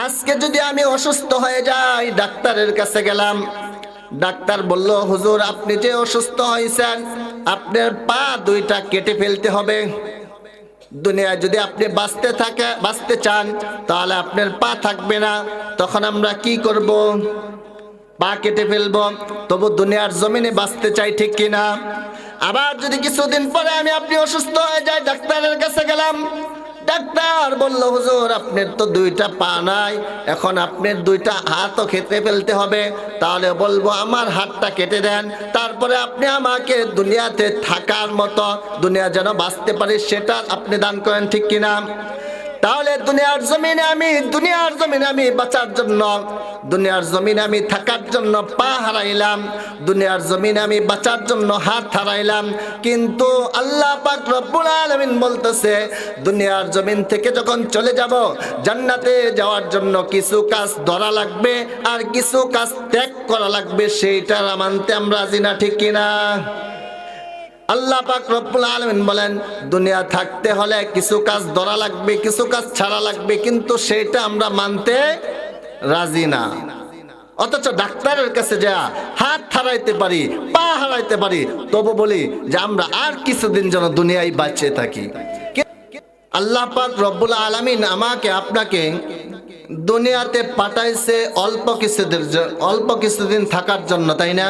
আজকে যদি আমি অসুস্থ হয়ে যাই, ডাক্তারের কাছে গেলাম। ডাক্তার বলল, হুজুর, আপনি যে অসুস্থ হয়েছেন, আপনার পা দুইটা কেটে ফেলতে হবে। দুনিয়ায় যদি আপনি বাঁচতে থাকে, বাঁচতে চান, তাহলে আপনার পা থাকবে না। তখন আমরা কি করব? পা কেটে ফেলব। তবু দুনিয়ার জমিনে বাঁচতে চাই ঠিক কিনা? আবার যদি কিছুদিন পরে আমি আপনি অসুস্থ হয়ে যাই, ডাক্তারের কাছে গেলাম। ডাক্তার বলল, হুজুর, আপনার তো দুইটা পা নাই, এখন আপনার দুইটা হাতও খেতে ফেলতে হবে। তাহলে বলব, আমার হাতটা কেটে দেন। তারপরে আপনি আমাকে দুনিয়াতে থাকার মতো দুনিয়া যেন বাঁচতে পারে, সেটা আপনি দান করেন, ঠিক কিনা? তাহলে দুনিয়ার জমিনে আমি, দুনিয়ার জমিনে আমি বাঁচার জন্য, দুনিয়ার জমিনে আমি থাকার জন্য পা হারাইলাম, দুনিয়ার জমিনে আমি বাঁচার জন্য হাত হারাইলাম। কিন্তু আল্লাহ পাক রব্বুল আলামিন বলতেছে, দুনিয়ার জমিন থেকে যখন চলে যাব, জান্নাতে যাওয়ার জন্য কিছু কাজ ধরা লাগবে আর কিছু কাজ ত্যাগ করা লাগবে সেইটা মানতে আমরা রাজি না, ঠিক কিনা? আল্লাহ পাক রব্বুল আলামিন বলেন, দুনিয়া থাকতে হলে কিছু কাজ ধরা লাগবে, কিছু কাজ ছাড়া লাগবে, কিন্তু সেটা আমরা মানতে রাজি না। অথচ ডাক্তারের কাছে যা হাত হারাইতে পারি, পা হারাইতে পারি, তবু বলি যে আমরা আর কিছুদিন যেন দুনিয়ায় বাঁচে থাকি। আল্লাহ পাক রব্বুল আলামিন আমাকে, আপনাকে দুনিয়াতে পাঠাইছে অল্প কিছুদিন অল্প কিছুদিন থাকার জন্য, তাই না?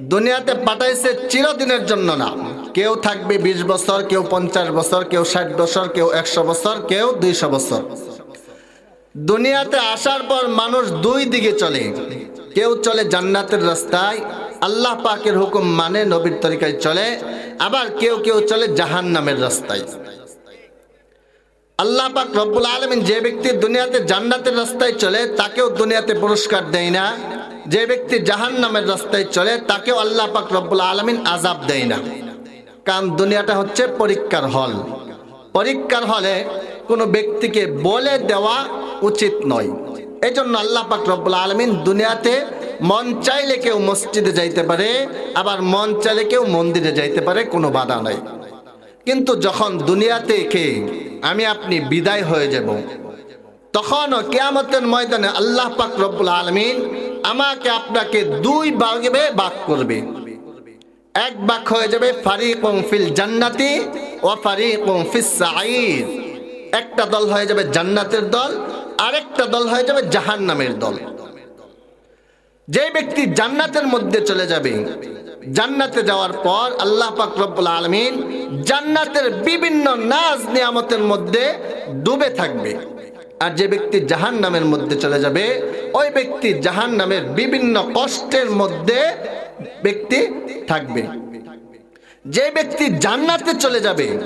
দুনিয়াতে পাঠাইছে চিরদিনের জন্য না। কেউ থাকবে বিশ বছর, কেউ পঞ্চাশ বছর, কেউ ষাট বছর, কেউ একশো বছর, কেউ দুইশো বছর। দুনিয়াতে আসার পর মানুষ দুই দিকে চলে। কেউ চলে জান্নাতের রাস্তায়, আল্লাহ পাকের হুকুম মানে নবীর তরিকায় চলে। আবার কেউ কেউ চলে জাহান নামের রাস্তায়। আল্লাহ পাক রব্বুল আলমিন যে ব্যক্তি দুনিয়াতে জান্নাতের রাস্তায় চলে, তাকেও দুনিয়াতে পুরস্কার দেয় না। যে ব্যক্তি জাহান নামের রাস্তায় চলে, তাকেও আল্লাহ পাক রব্বুল আলমিন আজাব দেয় না। কারণ দুনিয়াটা হচ্ছে পরীক্ষার হল। পরীক্ষার হলে কোনো ব্যক্তিকে বলে দেওয়া উচিত নয়। এই জন্য আল্লাহ পাক রব্বুল আলমিন দুনিয়াতে মন চাইলে কেউ মসজিদে যাইতে পারে, আবার মন চাইলে কেউ মন্দিরে যাইতে পারে, কোনো বাধা নাই। কিন্তু যখন দুনিয়াতে কে আমি আপনি বিদায় হয়ে যাব, তখনও কেয়ামতের ময়দানে আল্লাহ পাক রব্বুল আলমিন আমাকে আপনাকে দুই ভাগে ভাগ করবে। এক ভাগ হয়ে যাবে ফারিকুম ফিল জান্নাতি ও ফারিকুম ফিস সাঈদ। একটা দল হয়ে যাবে জান্নাতের দল, আরেকটা দল হয়ে যাবে জাহান্নামের দল। যে ব্যক্তি জান্নাতের মধ্যে চলে যাবে, জান্নাতে যাওয়ার পর আল্লাহ পাক আলমিন জান্নাতের বিভিন্ন নাজ নিয়ামতের মধ্যে ডুবে থাকবে। আর যে ব্যক্তি জাহান নামের মধ্যে চলে যাবে, ওই ব্যক্তি জাহান নামের বিভিন্ন কষ্টের মধ্যে ব্যক্তি থাকবে। যে ব্যক্তি জান্নাতে চলে যাবে,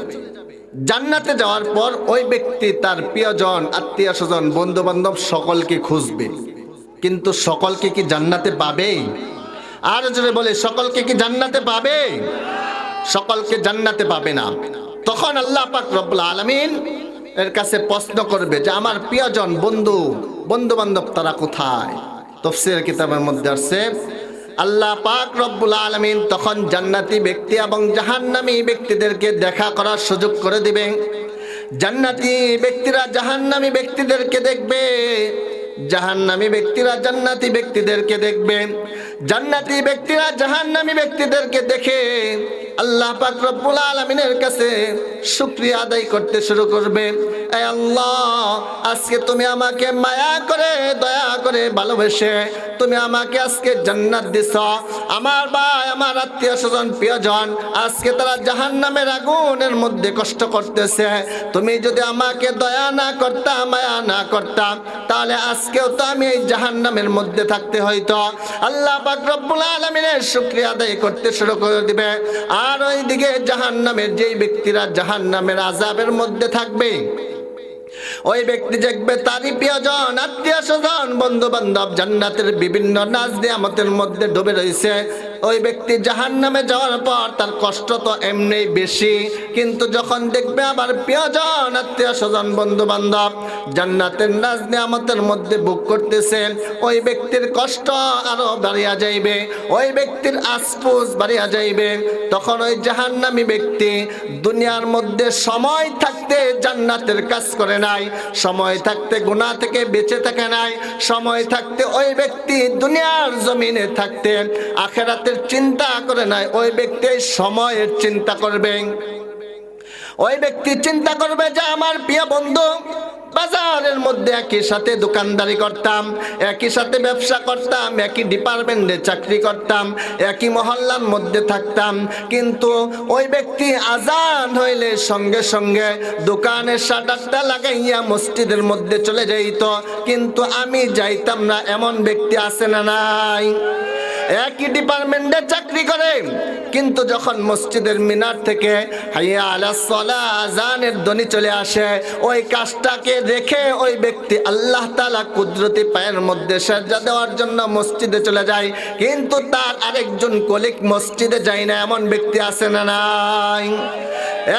জান্নাতে যাওয়ার পর ওই ব্যক্তি তার প্রিয়জন, আত্মীয় স্বজন বন্ধু বান্ধব সকলকে খুঁজবে। কিন্তু সকলকে কি জান্নাতে পাবে? আর জোরে বলে, সকলকে কি জান্নাতে পাবে? সকলকে জান্নাতে পাবে না। তখন আল্লাহ পাক রব্বুল আলামিন এর কাছে প্রশ্ন করবে যে আমার প্রিয়জন বন্ধু বন্ধু বান্ধব তারা কোথায়? তফসির কিতাবের মধ্যে আসছে, আল্লাহ পাক রব্বুল আলমিন তখন জান্নাতি ব্যক্তি এবং জাহান্নামী ব্যক্তিদেরকে দেখা করার সুযোগ করে দিবেন জান্নাতি ব্যক্তিরা জাহান্নামী ব্যক্তিদেরকে দেখবে, জাহান্নামী ব্যক্তিরা জান্নাতি ব্যক্তিদেরকে দেখবে, জান্নাতি ব্যক্তিরা জাহান্নামী ব্যক্তিদেরকে দেখে আল্লাহ পাক রব্বুল আলমিনের কাছে শুক্রিয়া আদায় করতে শুরু করবে। এ আল্লাহ, আজকে তুমি আমাকে মায়া করে, দয়া করে ভালোবেসে তুমি আমাকে আজকে জান্নাত দিছ। আমার ভাই, আমার আত্মীয় স্বজন, প্রিয়জন, আজকে তারা জাহান নামের আগুনের মধ্যে কষ্ট করতেছে। তুমি যদি আমাকে দয়া না করতাম মায়া না করতাম তাহলে আজকেও তো আমি এই জাহান নামের মধ্যে থাকতে হইতো। আল্লাহ পাক রব্বুল আলমিনের শুক্রিয়া আদায় করতে শুরু করে দিবে। আর ওইদিকে জাহান নামের যেই ব্যক্তিরা জাহান নামের আজাবের মধ্যে থাকবে, ওই ব্যক্তি দেখবে তারই প্রিয়জন, আত্মীয় স্বজন বন্ধু বান্ধব জান্নাতের বিভিন্ন নাজ নিয়ামতের মধ্যে ডুবে রয়েছে। ওই ব্যক্তি জাহান নামে যাওয়ার পর তার কষ্ট তো এমনি বেশি। কিন্তু যখন দেখবে আবার প্রিয়জন, আত্মীয় স্বজন বন্ধু বান্ধব জান্নাতের নাজ নিয়ামতের মধ্যে বুক করতেছে, ওই ব্যক্তির কষ্ট আরও বাড়িয়া যাইবে, ওই ব্যক্তির আশপুস বাড়িয়া যাইবে। তখন ওই জাহান্নামী ব্যক্তি দুনিয়ার মধ্যে সময় থাকতে জান্নাতের কাজ করে নাই, সময় থাকতে গুনাহ থেকে বেঁচে থাকে নাই, সময় থাকতে ওই ব্যক্তি দুনিয়ার জমিনে থাকতে আখেরাতের চিন্তা করে নাই, ওই ব্যক্তি সময়ের চিন্তা করবে। ওই ব্যক্তি চিন্তা করবে যে, আমার প্রিয় বন্ধু বাজারের মধ্যে একই সাথে দোকানদারি করতাম, একই সাথে ব্যবসা করতাম, একই ডিপার্টমেন্টে চাকরি করতাম, একই মহল্লার মধ্যে থাকতাম। কিন্তু ওই ব্যক্তি আজান হইলে সঙ্গে সঙ্গে দোকানের শাটারটা লাগাইয়া মসজিদের মধ্যে চলে যাইত। কিন্তু আমি যাইতাম না, এমন ব্যক্তি আছে না নাই। একই ডিপার্টমেন্টে চাকরি করে, কিন্তু যখন মসজিদের মিনার থেকে হাইয়া আলা সলা আজানের ধ্বনি চলে আসে, ওই কাজটাকে রেখে ওই ব্যক্তি আল্লাহ তালা কুদরতি পায়ের মধ্যে সাজা দেওয়ার জন্য মসজিদে চলে যায়, কিন্তু তার আরেকজন কলিক মসজিদে যায় না, এমন ব্যক্তি আছে না নাই?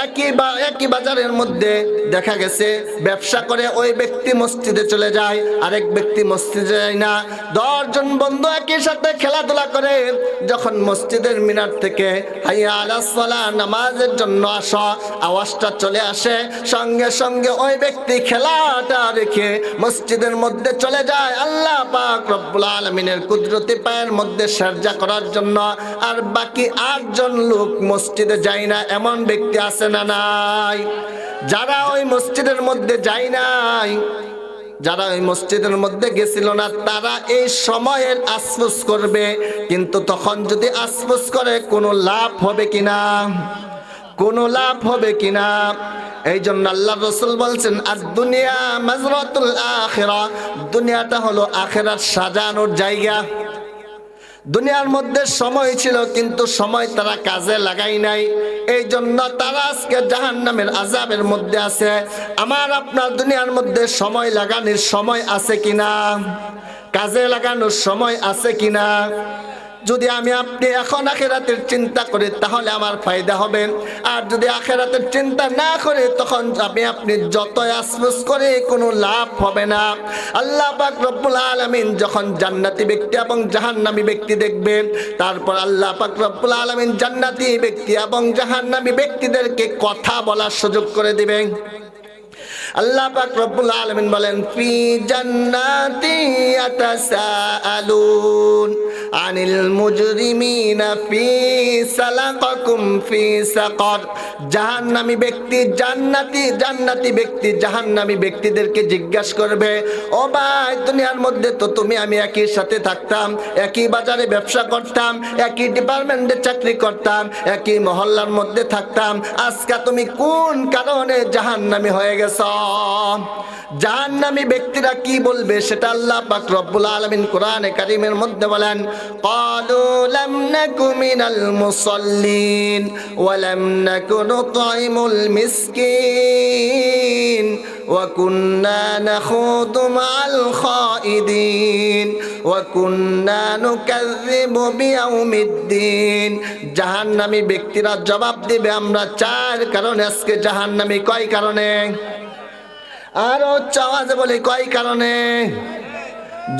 একই বা, একই বাজারের মধ্যে দেখা গেছে, ব্যবসা করে ওই ব্যক্তি মসজিদে চলে যায়, আরেক ব্যক্তি মসজিদে যায় না। দশজন বন্ধু একই সাথে খেলাধুলা করে, যখন মসজিদের মিনার থেকে হাইয়া আলাস সালাহ নামাজের জন্য আসা, আওয়াজটা চলে আসে, সঙ্গে সঙ্গে ওই ব্যক্তি খেলাটা রেখে মসজিদের মধ্যে চলে যায়। আল্লাহ পাক রব্বুল আলমিনের কুদরতি পায়ের মধ্যে সার্জা করার জন্য, আর বাকি আটজন লোক মসজিদে যায় না। এমন ব্যক্তি আছে না নাই। যারা ওই মসজিদের মধ্যে যায় নাই, যারা ওই মসজিদের মধ্যে গেছিল না, তারা এই সময়ের আশফুস করবে। কিন্তু তখন যদি আশফুস করে, কোনো লাভ হবে কিনা? কোনো লাভ হবে কিনা? এই জন্য আল্লাহ রসুল বলছেন আর দুনিয়া মাজরাতুল আখেরা। দুনিয়াটা হলো আখেরার সাজানোর জায়গা। দুনিয়ার মধ্যে সময় ছিল, কিন্তু সময় তারা কাজে লাগাই নাই। এই জন্য তারা আজকে জাহান নামের আজাবের মধ্যে আছে। আমার আপনার দুনিয়ার মধ্যে সময় লাগানোর সময় আছে কিনা? কাজে লাগানোর সময় আছে কিনা? যদি আমি আপনি এখন আখেরাতের চিন্তা করি, তাহলে আমার ফায়দা হবে। আর যদি আখেরাতের চিন্তা না করে, তখন আমি আপনি যত আসমুস করে, কোনো লাভ হবে না। আল্লাহ পাক রব্বুল আলামিন যখন জান্নাতি ব্যক্তি এবং জাহান্নামী ব্যক্তি দেখবেন, তারপর আল্লাহ পাক রব্বুল আলামিন জান্নাতি ব্যক্তি এবং জাহান্নামী ব্যক্তিদেরকে কথা বলার সুযোগ করে দিবেন। আল্লাহ পাক রব্বুল আলামিন বলেন ফি জান্নাতি ইয়াতাসাআলুন আনিল মুজরিমিনা ফি সালাকাকুম ফি জাহান্নামী ব্যক্তি জান্নাতি জান্নাতি ব্যক্তি জাহান্নামী ব্যক্তিদেরকে জিজ্ঞাসা করবে, ও ভাই, দুনিয়ার মধ্যে তো তুমি, আমি একই সাথে থাকতাম, একই বাজারে ব্যবসা করতাম, একই ডিপার্টমেন্টে চাকরি করতাম, একই মহল্লার মধ্যে থাকতাম, আজকে তুমি কোন কারণে জাহান্নামী হয়ে গেছ? জাহান্নামী ব্যক্তিরা কি বলবে সেটা আল্লাহ পাক রব্বুল আলামিন কোরআনে কারীমের মধ্যে বলেন লাম মুসাল্লিন ওয়া লাম নাকু নুতঈমুল মিসকিন وكنا نخوض مع الخائدين وكنا نكذب بيوم الدين জাহান্নামী ব্যক্তিরা জবাব দিবে আমরা চার কারণে আজকে জাহান্নামী কয় কারণে আর উচ্চ আওয়াজে বলি কয় কারণে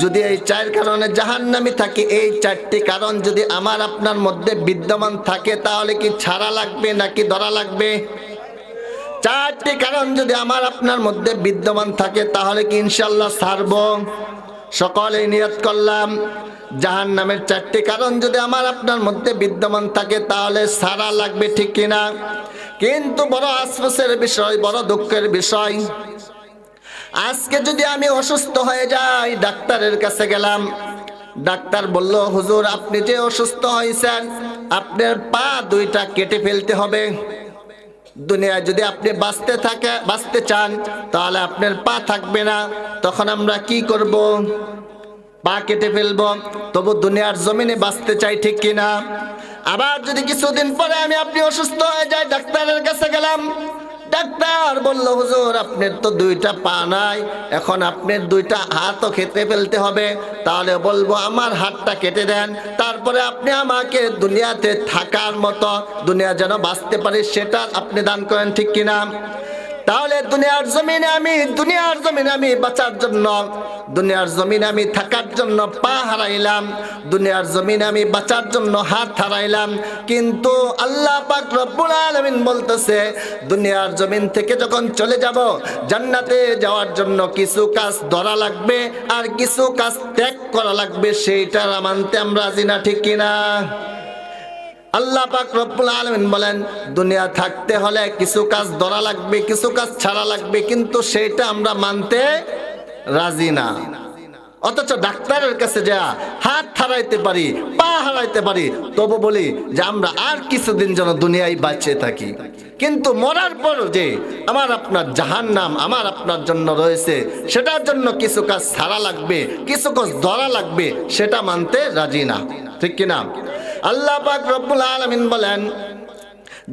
যদি এই চার কারণে জাহান্নামি থাকে, এই চারটি কারণ যদি আমার আপনার মধ্যে বিদ্যমান থাকে, তাহলে কি ছাড়া লাগবে নাকি ধরা লাগবে? চারটি কারণ যদি আমার আপনার মধ্যে বিদ্যমান থাকে, তাহলে কি ইনশাল্লাহ ছাড়ব? সকলে নিয়ত করলাম জাহান নামের চারটি কারণ যদি আমার আপনার মধ্যে বিদ্যমান থাকে, তাহলে সারা লাগবে ঠিক কিনা? কিন্তু বড় আশ্বাসের বিষয়, বড় দুঃখের বিষয় আজকে যদি আমি অসুস্থ হয়ে যাই, ডাক্তারের কাছে গেলাম। ডাক্তার বলল, হুজুর, আপনি যে অসুস্থ হয়েছেন, আপনার পা দুইটা কেটে ফেলতে হবে। দুনিয়ায় যদি আপনি বাঁচতে থাকে, বাঁচতে চান, তাহলে আপনার পা থাকবে না। তখন আমরা কি করব? পা কেটে ফেলব। তবু দুনিয়ার জমিনে বাঁচতে চাই ঠিক কিনা? আবার যদি কিছুদিন পরে আমি আপনি অসুস্থ হয়ে যাই, ডাক্তারের কাছে গেলাম। ডাক্তার বলল, হুজুর, আপনার তো দুইটা পা নাই, এখন আপনার দুইটা হাতও খেতে ফেলতে হবে। তাহলে বলব, আমার হাতটা কেটে দেন। তারপরে আপনি আমাকে দুনিয়াতে থাকার মতো, দুনিয়া যেন বাঁচতে পারে, সেটা আপনি দান করেন, ঠিক কিনা? তাহলে দুনিয়ার জমিনে আমি, দুনিয়ার জমিনে আমি বাঁচার জন্য, দুনিয়ার জমিনে আমি থাকার জন্য পা হারাইলাম, দুনিয়ার জমিনে আমি বাঁচার জন্য হাত হারাইলাম। কিন্তু আল্লাহ পাক রব্বুল আলামিন বলতেছে, দুনিয়ার জমিন থেকে যখন চলে যাব, জান্নাতে যাওয়ার জন্য কিছু কাজ ধরা লাগবে আর কিছু কাজ ত্যাগ করা লাগবে সেইটা মানতে আমরা রাজি না, ঠিক কিনা? আল্লাহ পাক রব্বুল আলামিন বলেন, দুনিয়া থাকতে হলে কিছু কাজ ধরা লাগবে, কিছু কাজ ছাড়া লাগবে, কিন্তু সেইটা আমরা মানতে রাজি না। অথচ ডাক্তারের কাছে যা, হাত হারাইতে পারি, পা হারাইতে পারি, তবু বলি যে আমরা আর কিছুদিন যেন দুনিয়ায় বাঁচে থাকি। কিন্তু মরার পর যে আমার আপনার জাহান নাম আমার আপনার জন্য রয়েছে, সেটার জন্য কিছু কাজ ছাড়া লাগবে, কিছু কাজ ধরা লাগবে, সেটা মানতে রাজি না। ঠিক কিনা? আল্লাহ পাক রব্বুল আলামিন বলেন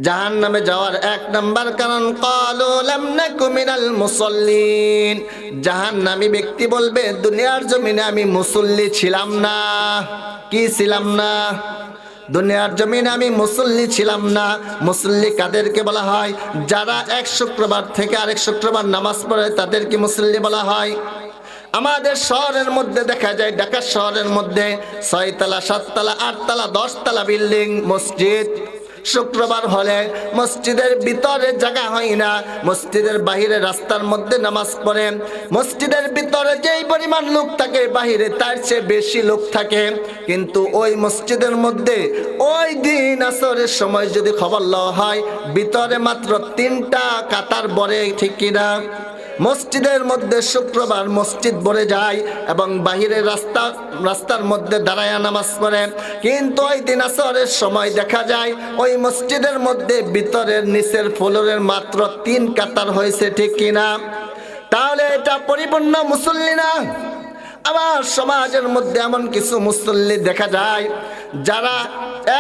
জাহান নামে যাওয়ার এক নাম্বার কারণ, কালো লাম নাকু মিনাল মুসল্লিন। জাহান নামী ব্যক্তি বলবে, দুনিয়ার জমিনে আমি মুসল্লি ছিলাম না। কি ছিলাম না? দুনিয়ার জমিনে আমি মুসল্লি ছিলাম না। মুসল্লি কাদেরকে বলা হয়? যারা এক শুক্রবার থেকে আরেক শুক্রবার নামাজ পড়ে, তাদেরকে মুসল্লি বলা হয়। আমাদের শহরের মধ্যে দেখা যায় ঢাকা শহরের মধ্যে ছয়তলা, সাততলা, আটতলা, দশতলা বিল্ডিং, মসজিদ। শুক্রবার হলে মসজিদের ভিতরে জায়গা হয় না, মসজিদের বাহিরে রাস্তার মধ্যে নামাজ পড়ে। মসজিদের ভিতরে যেই পরিমাণ লোক থাকে, বাহিরে তার চেয়ে বেশি লোক থাকে। কিন্তু ওই মসজিদের মধ্যে ওই দিন আসরের সময় যদি খবর লওয়া হয়, ভিতরে মাত্র তিনটা কাতার বরে ঠিক কিনা? মসজিদের মধ্যে শুক্রবার মসজিদ ভরে যায় এবং বাহিরের রাস্তা, রাস্তার মধ্যে দাঁড়ায় নামাজ পড়ে। কিন্তু ওই দিন আসরের সময় দেখা যায়, ওই মসজিদের মধ্যে ভিতরের নিচের ফ্লোরের মাত্র তিন কাতার হয়েছে, ঠিক কিনা? তাহলে এটা পরিপূর্ণ মুসল্লি না আমার সমাজের মধ্যে এমন কিছু মুসল্লি দেখা যায়, যারা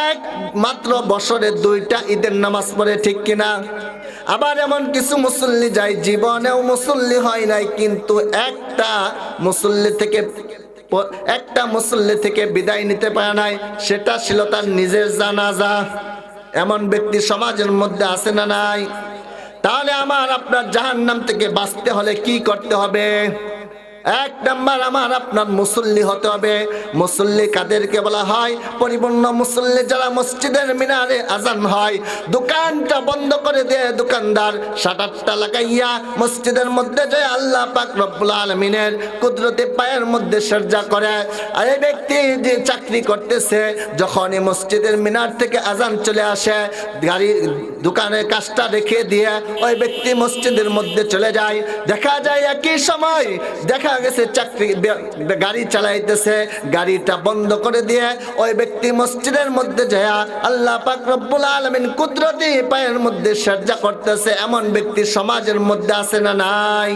এক মাত্র বছরে দুইটা ঈদের নামাজ পড়ে, ঠিক কিনা? আবার এমন কিছু মুসল্লি যায়, জীবনেও মুসল্লি হয় নাই, কিন্তু একটা মুসল্লি থেকে একটা মুসল্লি থেকে বিদায় নিতে পারে নাই, সেটা ছিল তার নিজের জানাজা। এমন ব্যক্তি সমাজের মধ্যে আছে না নাই? তাহলে আমার আপনার জাহান্নাম থেকে বাঁচতে হলে কি করতে হবে? এক নাম্বার আমার আপনার মুসল্লি হতে হবে। মুসল্লি কাদেরকে বলা হয়? পরিপূর্ণ মুসল্লি যারা মসজিদের মিনারে আজান হয়, দোকানটা বন্ধ করে দেয় দোকানদার শাটারটা লাগাইয়া মসজিদের মধ্যে যে আল্লাহ পাক রব্বুল আলমিনের কুদরতে পায়ের মধ্যে সজ্জা করে। আর এই ব্যক্তি যে চাকরি করতেছে যখন এই মসজিদের মিনার থেকে আজান চলে আসে, গাড়ি, দোকানের কাজটা রেখে দিয়ে ওই ব্যক্তি মসজিদের মধ্যে চলে যায়। দেখা যায় একই সময়, দেখা গেছে, চাকরি গাড়ি চালাইতেছে, গাড়িটা বন্ধ করে দিয়ে ওই ব্যক্তি মসজিদের মধ্যে যায় আল্লাহ পাক রব্বুল আলমিন কুদরতি পায়ের মধ্যে সজ্জা করতেছে, এমন ব্যক্তি সমাজের মধ্যে আছে না নাই?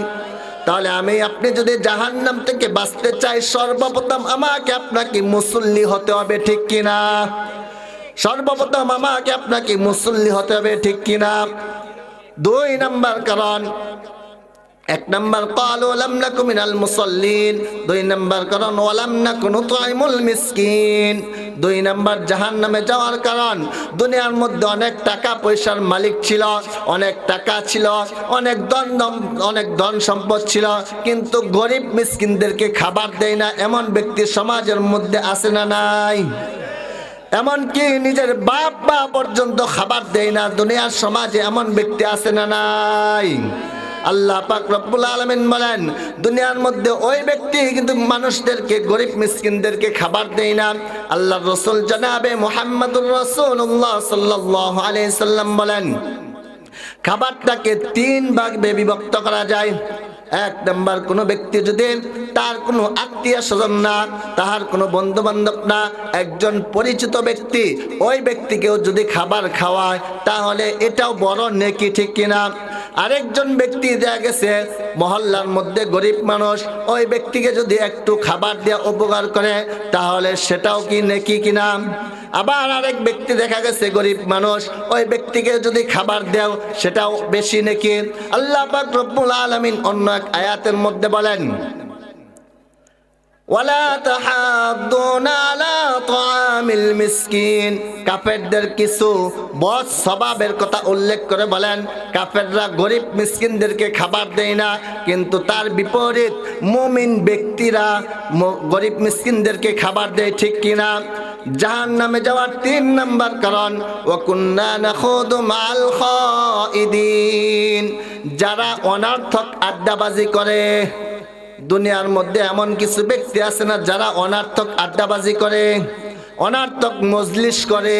তাহলে আমি, আপনি যদি জাহান্নাম থেকে বাঁচতে চাই, সর্বপ্রথম আমাকে আপনাকে মুসল্লি হতে হবে, ঠিক কিনা? সর্বপ্রথম আমাকে আপনাকে মুসল্লি হতে হবে, ঠিক কিনা? দুই নাম্বার কারণ এক নাম্বার, কালো লাম নাকু মিনাল মুসল্লিন। দুই নাম্বার, কারণ ওয়ালাম নাকু নুতাইমুল মিসকিন। দুই নাম্বার জাহান নামে যাওয়ার কারণ। দুনিয়ার মধ্যে অনেক টাকা পয়সার মালিক ছিল, অনেক টাকা ছিল, অনেক ধন অনেক ধন সম্পদ ছিল, কিন্তু গরিব মিসকিনদেরকে খাবার দেয় না। এমন ব্যক্তি সমাজের মধ্যে আসে না নাই? এমনকি নিজের বাপ মা পর্যন্ত খাবার দেয় না। দুনিয়ার সমাজে এমন ব্যক্তি আছে না নাই? আল্লাহ পাক রব্বুল আলমিন বলেন, দুনিয়ার মধ্যে ওই ব্যক্তি কিন্তু মানুষদেরকে, গরিব মিসকিনদেরকে খাবার দেয় না। আল্লাহ রসুল জানাবে মোহাম্মদুর রসুল্লাহ সাল্লাহ আলিয়া সাল্লাম বলেন, খাবারটাকে তিন ভাগে বিভক্ত করা যায়। এক নাম্বার, কোনো ব্যক্তি যদি তার কোনো আত্মীয় স্বজন না, তাহার কোনো বন্ধু বান্ধব না, একজন পরিচিত ব্যক্তি ওই ব্যক্তিকেও যদি খাবার খাওয়ায়, তাহলে এটাও বড় নেকি, ঠিক কিনা? আরেকজন ব্যক্তি দেখা গেছে, মহল্লার মধ্যে গরিব মানুষ, ওই ব্যক্তিকে যদি একটু খাবার দেওয়া উপকার করে, তাহলে সেটাও কি নেকি কিনা? আবার আরেক ব্যক্তি দেখা গেছে গরিব মানুষ, ওই ব্যক্তিকে যদি খাবার দেও, সেটাও বেশি নাকি? আল্লাহ পাক রব্বুল আলামিন অন্য এক আয়াতের মধ্যে বলেন, ওয়ালা তাহাদ্দুনা আলা তাআমিল মিসকিন। কাফেরদের কিছু বস স্বভাবের কথা উল্লেখ করে বলেন, কাফেররা গরিব মিসকিনদেরকে খাবার দেয় না, কিন্তু তার বিপরীত মুমিন ব্যক্তিরা গরিব মিসকিনদেরকে খাবার দেয়, ঠিক কিনা জাহান নামে যাওয়ার তিন নাম্বার কারণ নাখুদু মাল যারা অনার্থক আড্ডাবাজি করে, দুনিয়ার মধ্যে এমন কিছু ব্যক্তি আছে না যারা অনার্থক আড্ডাবাজি করে। অনার্থক মজলিস করে,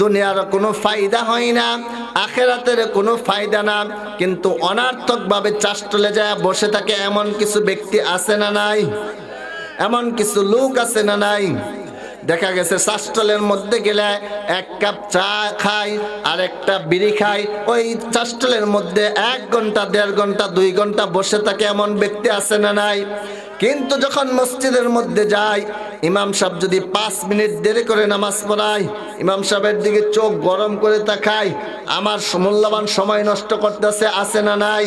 দুনিয়ার কোনো ফায়দা হয় না, আখেরাতের কোনো ফায়দা না, কিন্তু অনার্থকভাবে চাষ চলে যায়, বসে থাকে এমন কিছু ব্যক্তি আছে না নাই? এমন কিছু লোক আছে না নাই? দেখা গেছে, চাষটলের মধ্যে গেলে এক কাপ চা খাই, আর একটা বিড়ি খাই। ওই চাষটলের মধ্যে এক ঘণ্টা, দেড় ঘণ্টা, দুই ঘণ্টা বসে থাকে এমন ব্যক্তি আছে না নাই? কিন্তু যখন মসজিদের মধ্যে যাই, ইমাম সাহেব যদি পাঁচ মিনিট দেরি করে নামাজ পড়ায়, ইমাম সাহেবের দিকে চোখ গরম করে তাকাই আমার মূল্যবান সময় নষ্ট করতেছে, আছে না নাই?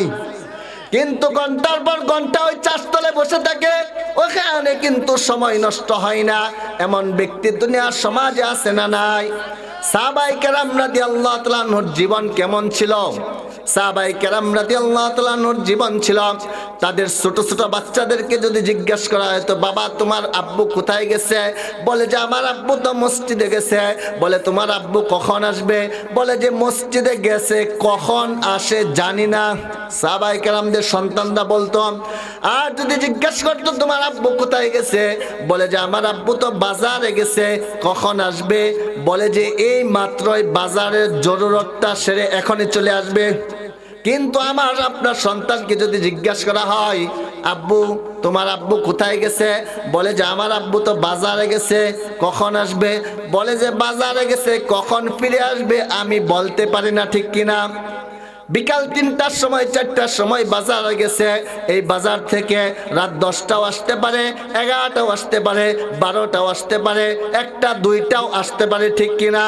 কিন্তু ঘণ্টার পর ঘণ্টা ওই চাষতলে বসে থাকে। ওখানে কিন্তু সময় নষ্ট হয় না। এমন ব্যক্তি দুনিয়ার সমাজে আছে না নাই? সাবাইকার আমরা দিয়ে আল্লাহ তালানোর জীবন কেমন ছিল? সাহাবাই কেরাম রাদি আল্লাহ তালানোর জীবন ছিল। তাদের ছোট ছোট বাচ্চাদেরকে যদি জিজ্ঞাসা করা হয়, তো বাবা, তোমার আব্বু কোথায় গেছে? বলে যে, আমার আব্বু তো মসজিদে গেছে। বলে, তোমার আব্বু কখন আসবে? বলে যে, মসজিদে গেছে, কখন আসে জানি না। সাহাবাই কেরামদের সন্তানরা বলতো, আর যদি জিজ্ঞাসা করতো, তোমার আব্বু কোথায় গেছে? বলে যে, আমার আব্বু তো বাজারে গেছে, কখন আসবে? বলে যে, এই মাত্রই বাজারের জরুরতটা সেরে এখনই চলে আসবে। কিন্তু আমার আপনার সন্তানকে যদি জিজ্ঞাসা করা হয়, আব্বু, তোমার আব্বু কোথায় গেছে? বলে যে, আমার আব্বু তো বাজারে গেছে, কখন আসবে? বলে যে, বাজারে গেছে, কখন ফিরে আসবে আমি বলতে পারি না ঠিক কিনা? বিকাল তিনটার সময়, চারটার সময় বাজারে গেছে। এই বাজার থেকে রাত দশটাও আসতে পারে, এগারোটাও আসতে পারে, বারোটাও আসতে পারে, একটা, দুইটাও আসতে পারে, ঠিক কিনা?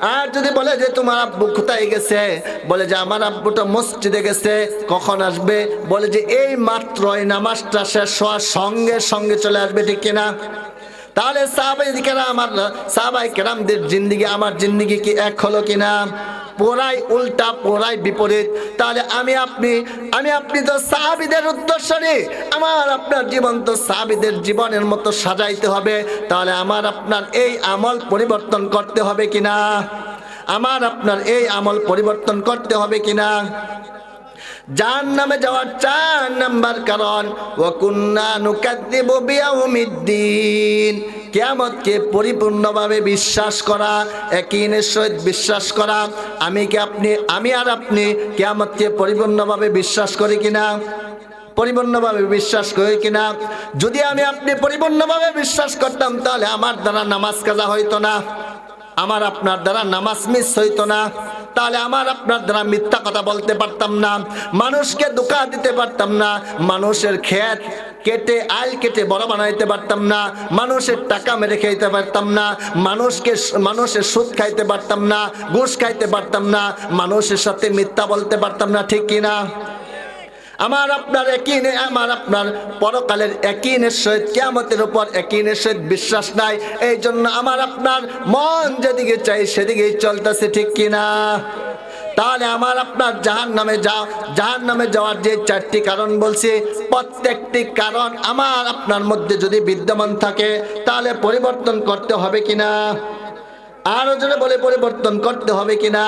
আর যদি বলে যে তোমার আব্বু কোথায় গেছে? বলে যে আমার আব্বুটা মসজিদে গেছে, কখন আসবে? বলে যে এই মাত্রই নামাজটা শেষ হওয়ার সঙ্গে সঙ্গে চলে আসবে, ঠিক কিনা? তাহলে সাহাবাই কেরাম আমার সাহাবাই কেরামদের জিন্দিগি, আমার জিন্দিগি কি এক হলো কিনা? পোড়াই উল্টা পোড়াই বিপরীত। তাহলে আমি আপনি আমি আপনি তো সাহাবিদের উদ্দেশ্যে আমার আপনার জীবন তো সাহাবিদের জীবনের মতো সাজাইতে হবে। তাহলে আমার আপনার এই আমল পরিবর্তন করতে হবে কিনা? আমার আপনার এই আমল পরিবর্তন করতে হবে কিনা? জাহান নামে যাওয়ার চার নাম্বার কারণ, ওয়াকুন্না নুকাদ্দিবু বিয়াউমিদ্দিন। কিয়ামতকে পরিপূর্ণভাবে বিশ্বাস করা একইনের সহিত বিশ্বাস করা। আমি কি আপনি, আমি আর আপনি কিয়ামতকে পরিপূর্ণভাবে বিশ্বাস করি কিনা? পরিপূর্ণভাবে বিশ্বাস করি কিনা? যদি আমি আপনি পরিপূর্ণভাবে বিশ্বাস করতাম, তাহলে আমার দ্বারা নামাজ কাজা হইতো না। আমার আপনার দ্বারা নামাজ মিস হইতো না। তাহলে আমার আপনার দ্বারা মিথ্যা কথা বলতে পারতাম না, মানুষকে দোকা দিতে পারতাম না, মানুষের খেত কেটে আল কেটে বড় বানাইতে পারতাম না, মানুষের টাকা মেরে খাইতে পারতাম না, মানুষকে মানুষের সুদ খাইতে পারতাম না, ঘুষ খাইতে পারতাম না, মানুষের সাথে মিথ্যা বলতে পারতাম না, ঠিক কিনা? আমার আপনার একিনে আমার আপনার পরকালের একিনের সহিত কেমতের উপর একিনের সহিত বিশ্বাস নাই। এই জন্য আমার আপনার মন যেদিকে চাই সেদিকেই চলতেছে, ঠিক কিনা? তাহলে আমার আপনার জাহান নামে যাও জাহান নামে যাওয়ার যে চারটি কারণ বলছি, প্রত্যেকটি কারণ আমার আপনার মধ্যে যদি বিদ্যমান থাকে, তাহলে পরিবর্তন করতে হবে কিনা? আরও জনে বলে পরিবর্তন করতে হবে কিনা?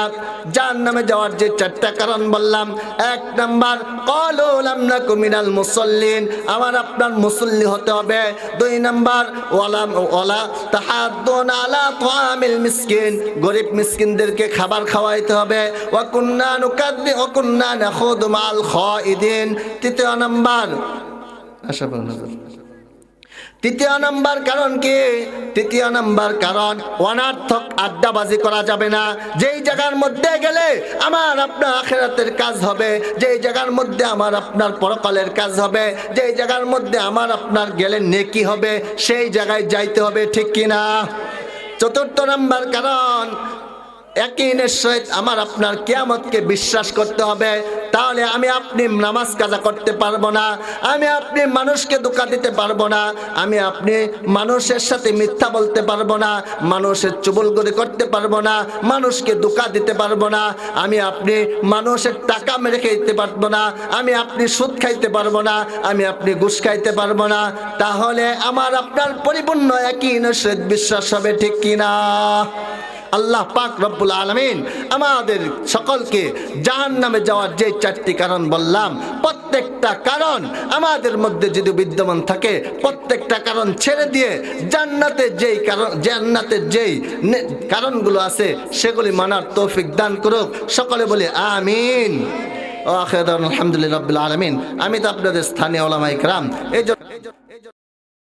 যার নামে যাওয়ার যে চারটা কারণ বললাম। এক নাম্বার কলাম না কুমিনাল মুসল্লিন। আমার আপনার মুসল্লি হতে হবে। দুই নাম্বার ওয়ালাম ওয়ালা তাহাদ্দুন আলা তাআমিল মিসকিন। গরিব মিসকিনদেরকে খাবার খাওয়াইতে হবে। ওয়া কুন্না নুকাদ্দি কুন্না নাখুদু মাল খাইদিন তৃতীয় নাম্বার, আশা করুন তৃতীয় নাম্বার কারণ কি? তৃতীয় নাম্বার কারণ অনার্থক আড্ডাবাজি করা যাবে না। যেই জায়গার মধ্যে গেলে আমার আপনার আখেরাতের কাজ হবে। যেই জায়গার মধ্যে আমার আপনার পরকালের কাজ হবে। যেই জায়গার মধ্যে আমার আপনার গেলে নেকি হবে, সেই জায়গায় যাইতে হবে, ঠিক কিনা? চতুর্থ নাম্বার কারণ একইনের সহিত আমার আপনার কেয়ামতকে বিশ্বাস করতে হবে। তাহলে আমি আপনি নামাজ কাজা করতে পারব না, আমি আপনি মানুষকে ধোকা দিতে পারব না, আমি আপনি মানুষের সাথে মিথ্যা বলতে পারব না, মানুষের চুবলগরি করতে পারব না, মানুষকে ধোকা দিতে পারব না, আমি আপনি মানুষের টাকা মেরে খেতে পারব না, আমি আপনি সুদ খাইতে পারব না, আমি আপনি ঘুষ খাইতে পারব না। তাহলে আমার আপনার পরিপূর্ণ একই সহিত বিশ্বাস হবে, ঠিক কিনা? আল্লাহ পাক রব্বুল আলমিন আমাদের সকলকে জাহান নামে যাওয়ার যে চারটি কারণ বললাম, প্রত্যেকটা কারণ আমাদের মধ্যে যদি বিদ্যমান থাকে, প্রত্যেকটা কারণ ছেড়ে দিয়ে জান্নাতের যেই কারণ জান্নাতের যেই কারণগুলো আছে, সেগুলি মানার তৌফিক দান করুক। সকলে বলি আমিন। আলহামদুলিল্লাহ রব্বুল আলমিন। আমি তো আপনাদের স্থানীয় ওলামাইকরাম এই জন্য